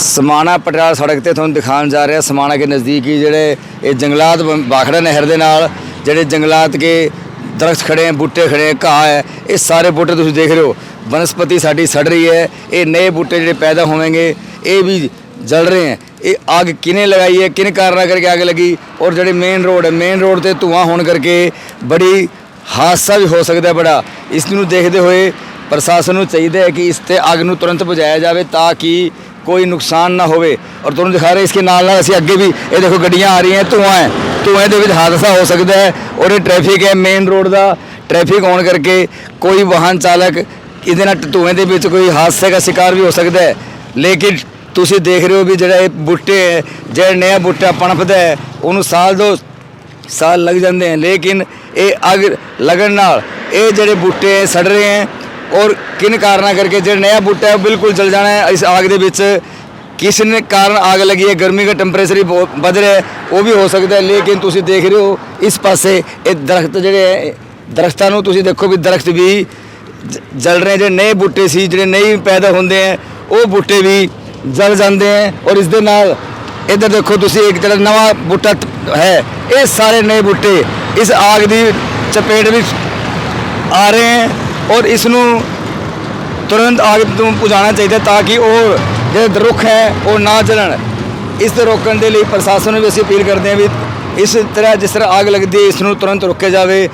ਸਮਾਣਾ ਪਟਿਆਲਾ ਸੜਕ ਤੇ ਤੁਹਾਨੂੰ ਦਿਖਾਉਣ ਜਾ ਰਿਹਾ, ਸਮਾਣਾ ਕੇ ਨਜ਼ਦੀਕ ਹੀ ਜਿਹੜੇ ਇਹ ਜੰਗਲਾਤ ਬ- ਬਾਖੜਾ ਨਹਿਰ ਦੇ ਨਾਲ, ਜਿਹੜੇ ਜੰਗਲਾਤ ਕੇ ਦਰਖਤ ਖੜੇ ਹੈ, ਬੂਟੇ ਖੜੇ ਹੈ, ਘਾਹ ਹੈ, ਇਹ ਸਾਰੇ ਬੂਟੇ ਤੁਸੀਂ ਦੇਖ ਰਹੇ ਹੋ। ਬਨਸਪਤੀ ਸਾਡੀ ਸੜ ਰਹੀ ਹੈ, ਇਹ ਨਏ ਬੂਟੇ ਜਿਹੜੇ ਪੈਦਾ ਹੋਣਗੇ ਇਹ ਵੀ ਜਲ ਰਹੇ ਹੈ। ਇਹ ਆਗ ਕਿਨੇ ਲਗਾਈ ਹੈ ਕਿਨ ਕਾਰਨਾਂ ਕਰਕੇ ਅੱਗ ਲੱਗੀ? ਔਰ ਜਿਹੜੇ ਮੇਨ ਰੋਡ ਹੈ ਮੇਨ ਰੋਡ ਤੇ ਧੂਆਂ ਹੋਣ ਕਰਕੇ ਬੜੀ ਹਾਦਸਾ ਵੀ ਹੋ ਸਕਦਾ ਬੜਾ। ਇਸ ਨੂੰ ਦੇਖਦੇ ਹੋਏ ਪ੍ਰਸ਼ਾਸਨ ਨੂੰ ਚਾਹੀਦਾ ਹੈ ਕਿ ਇਸ ਤੇ ਅੱਗ ਨੂੰ ਤੁਰੰਤ ਬੁਝਾਇਆ ਜਾਵੇ ਤਾਂ ਕਿ ਕੋਈ ਨੁਕਸਾਨ ਨਾ ਹੋਵੇ। ਔਰ ਤੁਹਾਨੂੰ ਦਿਖਾ ਰਹੇ, ਇਸਕੇ ਨਾਲ ਨਾਲ ਅਸੀਂ ਅੱਗੇ ਵੀ, ਇਹ ਦੇਖੋ ਗੱਡੀਆਂ ਆ ਰਹੀਆਂ, ਧੂਆਂ ਹੈ। ਧੂਆਂ ਦੇ ਵਿੱਚ ਹਾਦਸਾ ਹੋ ਸਕਦਾ ਹੈ ਔਰ ਇਹ ਟ੍ਰੈਫਿਕ ਹੈ ਮੇਨ ਰੋਡ ਦਾ। ਟ੍ਰੈਫਿਕ ਆਉਣ ਕਰਕੇ ਕੋਈ ਵਾਹਨ ਚਾਲਕ ਇਹਦੇ ਨਾਲ ਧੂਏ ਦੇ ਵਿੱਚ ਕੋਈ ਹਾਦਸੇ ਦਾ ਸ਼ਿਕਾਰ ਵੀ ਹੋ ਸਕਦਾ ਹੈ। ਲੇਕਿਨ ਤੁਸੀਂ ਦੇਖ ਰਹੇ ਹੋ ਵੀ ਜਿਹੜਾ ਇਹ ਬੂਟੇ ਹੈ, ਜਿਹੜਾ ਨਿਆ ਬੂਟਾ ਪਣਪਦਾ ਹੈ, ਉਹਨੂੰ ਸਾਲ ਦੋ ਸਾਲ ਲੱਗ ਜਾਂਦੇ ਹਨ ਲੇਕਿਨ ਇਹ ਅਗ ਲਗਣ ਨਾਲ ਇਹ ਜਿਹੜੇ ਬੂਟੇ ਸੜ ਰਹੇ ਹਨ ਔਰ ਕਿਨ ਕਾਰਨਾਂ ਕਰਕੇ ਜਿਹੜਾ ਨया ਬੂਟਾ ਹੈ ਉਹ ਬਿਲਕੁਲ ਜਲ ਜਾਣਾ ਹੈ, ਇਸ ਆਗ ਦੇ ਵਿੱਚ ਕਿਸ ਨੇ ਕਾਰਨ ਆਗ ਲੱਗੀ ਹੈ, ਗਰਮੀ ਦਾ ਟੈਂਪਰੇਚਰ ਹੀ ਬਹੁਤ ਵੱਧ ਰਿਹਾ ਹੈ, ਉਹ ਵੀ ਹੋ ਸਕਦਾ ਹੈ, ਲੇਕਿਨ ਤੁਸੀਂ ਦੇਖ ਰਹੇ ਹੋ ਇਸ ਪਾਸੇ ਇਹ ਦਰਖਤ ਜਿਹੜੇ ਹੈ, ਦਰਖਤਾਂ ਨੂੰ ਤੁਸੀਂ ਦੇਖੋ ਵੀ ਦਰਖਤ ਵੀ ਜ- ਜਲ ਰਹੇ ਜਿਹੜੇ ਨਏ ਬੂਟੇ ਸੀ, ਜਿਹੜੇ ਨਹੀਂ ਪੈਦਾ ਹੁੰਦੇ ਹੈ, ਉਹ ਬੂਟੇ ਵੀ ਜਲ ਜਾਂਦੇ ਹੈ ਔਰ ਇਸ ਦੇ ਨਾਲ ਇੱਧਰ ਦੇਖੋ ਤੁਸੀਂ ਇੱਕ ਜਿਹੜਾ ਨਵਾਂ ਬੂਟਾ ਤ- ਹੈ, ਇਹ ਸਾਰੇ ਨਏ ਬੂਟੇ ਇਸ ਆਗ ਦੀ ਚਪੇਟ ਵਿੱਚ ਆ ਰਹੇ ਹੈ। ਔਰ ਇਸ ਨੂੰ ਤੁਰੰਤ ਆਗ ਤੋਂ ਪੁਜਾਣਾ ਚਾਹੀਦਾ ਤਾਂ ਕਿ ਉਹ ਜਿਹੜੇ ਰੁੱਖ ਹੈ ਉਹ ਨਾ ਜਲਣ। ਇਸ ਤੇ ਰੋਕਣ ਦੇ ਲਈ ਪ੍ਰਸ਼ਾਸਨ ਨੂੰ ਵੀ ਅਸੀਂ ਅਪੀਲ ਕਰਦੇ ਹਾਂ ਵੀ ਇਸ ਤਰ੍ਹਾਂ ਜਿਸ ਤਰ੍ਹਾਂ ਆਗ ਲੱਗਦੀ ਹੈ ਇਸ ਨੂੰ ਤੁਰੰਤ ਰੋਕਿਆ ਜਾਵੇ।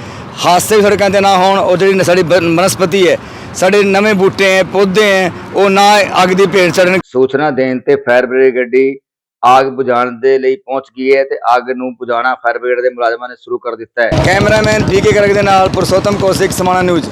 ਹਾਦਸੇ ਸੜਕਾਂ ਤੇ ਨਾ ਹੋਣ ਉਹ ਜਿਹੜੀ ਸਾਡੀ ਬਨ- ਬਨਸਪਤੀ ਹੈ ਸਾਡੇ ਨਵੇਂ ਬੂਟੇ ਹੈ ਪੌਦੇ ਹੈ ਉਹ ਨਾ ਅੱਗ ਦੀ ਭੇਟ ਚੜਨ ਸੂਚਨਾ ਦੇਣ ਤੇ ਫਾਇਰ ਬ੍ਰਿਗੇਡ ਗੱਡੀ ਆਗ ਬੁਝਾਉਣ ਦੇ ਲਈ ਪਹੁੰਚ ਗਈ ਹੈ ਤੇ ਅੱਗ ਨੂੰ ਬੁਝਾਉਣਾ ਫਾਇਰ ਬ੍ਰਿਗੇਡ ਦੇ ਮੁਲਾਜ਼ਮਾਂ ਨੇ ਸ਼ੁਰੂ ਕਰ ਦਿੱਤਾ ਹੈ। ਕੈਮਰਾਮੈਨ ਬੀਕੇ ਕਰਕ ਦੇ ਨਾਲ ਪੁਰਸ਼ੋਤਮ ਕੌਸ਼ਿਕ ਸਮਾਣਾ ਨਿਊਜ਼।